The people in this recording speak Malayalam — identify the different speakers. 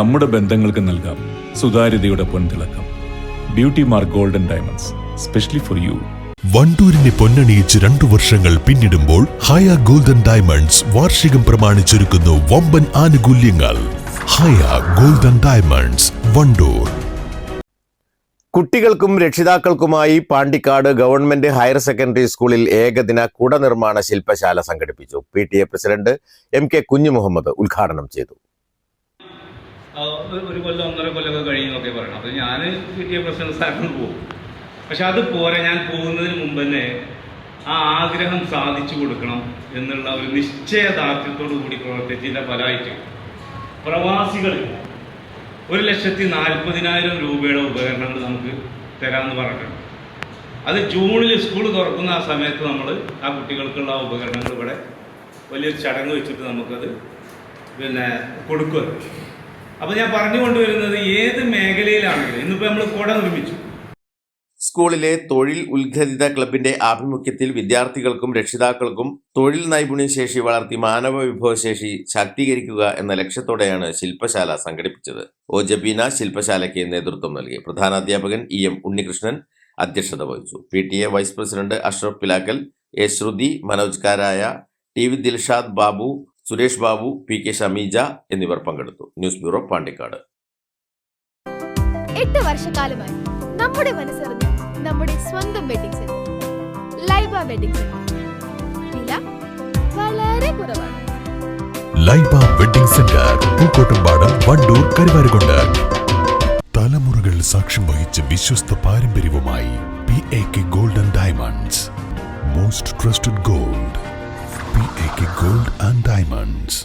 Speaker 1: നമ്മുടെ ബന്ധങ്ങൾക്ക് നൽകാം. സുതാര്യതയുടെ പൊൻതിളക്കം. Beauty Mark Golden Diamonds specially for you
Speaker 2: വണ്ടൂരിനെ പൊന്നണിയിച്ച് രണ്ടു വർഷങ്ങൾ പിന്നിടുമ്പോൾ ഹയ ഗോൾഡൻ ഡയമണ്ട്സ് വാർഷികം പ്രമാണിച്ചൊരുക്കുന്നു വമ്പൻ ആനുകൂല്യങ്ങൾ. Haya Golden Diamonds Wandoor.
Speaker 3: കുട്ടികൾക്കും രക്ഷിതാക്കൾക്കുമായി പാണ്ടിക്കാട് ഗവൺമെന്റ് ഹയർ സെക്കൻഡറി സ്കൂളിൽ ഏകദിന കുട നിർമ്മാണ ശില്പശാല സംഘടിപ്പിച്ചു. P T A president M K Kunjumuhammed ഉദ്ഘാടനം ചെയ്തു.
Speaker 4: ഒരു- കൊല്ലം ഒന്നര കൊല്ലമൊക്കെ കഴിയുമെന്നൊക്കെ പറയണം. അപ്പോൾ ഞാൻ കിട്ടിയ പ്രശ്നം സ്ഥാനത്ത് പോകും. പക്ഷെ അത് പോരെ ഞാൻ പോകുന്നതിന് മുമ്പ് തന്നെ ആ ആഗ്രഹം സാധിച്ചു കൊടുക്കണം എന്നുള്ള ഒരു നിശ്ചയദാർഢ്യത്തോടു കൂടി പ്രവർത്തിച്ചതിന്റെ ഫലമായിട്ട് പ്രവാസികൾ ഒരു ലക്ഷത്തി നാൽപ്പതിനായിരം രൂപയുടെ ഉപകരണങ്ങൾ നമുക്ക് തരാമെന്ന് പറഞ്ഞിട്ടുണ്ട്. അത് ജൂണിൽ സ്കൂൾ തുറക്കുന്ന ആ സമയത്ത് നമ്മൾ ആ കുട്ടികൾക്കുള്ള ആ ഉപകരണങ്ങൾ ഇവിടെ വലിയൊരു ചടങ്ങ് വെച്ചിട്ട് നമുക്കത് പിന്നെ കൊടുക്കുക അപ്പോൾ ഞാൻ പറഞ്ഞു കൊണ്ടുവരുന്നത് ഏത് മേഖലയിലാണെങ്കിലും ഇന്നിപ്പോൾ നമ്മൾ കുട നിർമ്മിച്ചു.
Speaker 3: സ്കൂളിലെ തൊഴിൽ ഉദ്ഗതിത ക്ലബിന്റെ ആഭിമുഖ്യത്തിൽ വിദ്യാർത്ഥികൾക്കും രക്ഷിതാക്കൾക്കും തൊഴിൽ നൈപുണ്യശേഷി വളർത്തി മാനവ വിഭവശേഷി ശാക്തീകരിക്കുക എന്ന ലക്ഷ്യത്തോടെയാണ് ശില്പശാല സംഘടിപ്പിച്ചത്. ഒ. ജബീന ശില്പശാലയ്ക്ക് നേതൃത്വം നൽകി. പ്രധാന അധ്യാപകൻ ഇ. എം. ഉണ്ണികൃഷ്ണൻ അധ്യക്ഷത വഹിച്ചു. P. T. A vice president Ashraf Pilakkal A. Sruthi Manoj Karaya T. V. Dilshad Babu Suresh Babu P K Shameeja എന്നിവർ പങ്കെടുത്തു. News bureau Pandikkad.
Speaker 5: എട്ട് വർഷക്കാലമായി നമ്മുടെ മനസ്സറിഞ്ഞ് നമ്മുടെ സ്വന്തം wedding centre Laiba Wedding Centre വില വളരെ കുറവാണ്.
Speaker 2: Laiba Wedding Centre Pookkottumpadam Wandoor Karuvarakundu. തലമുറകൾ സാക്ഷ്യം വഹിച്ച വിശ്വസ്ത പാരമ്പര്യവുമായി P A K Golden Diamonds most trusted gold A K Gold and Diamonds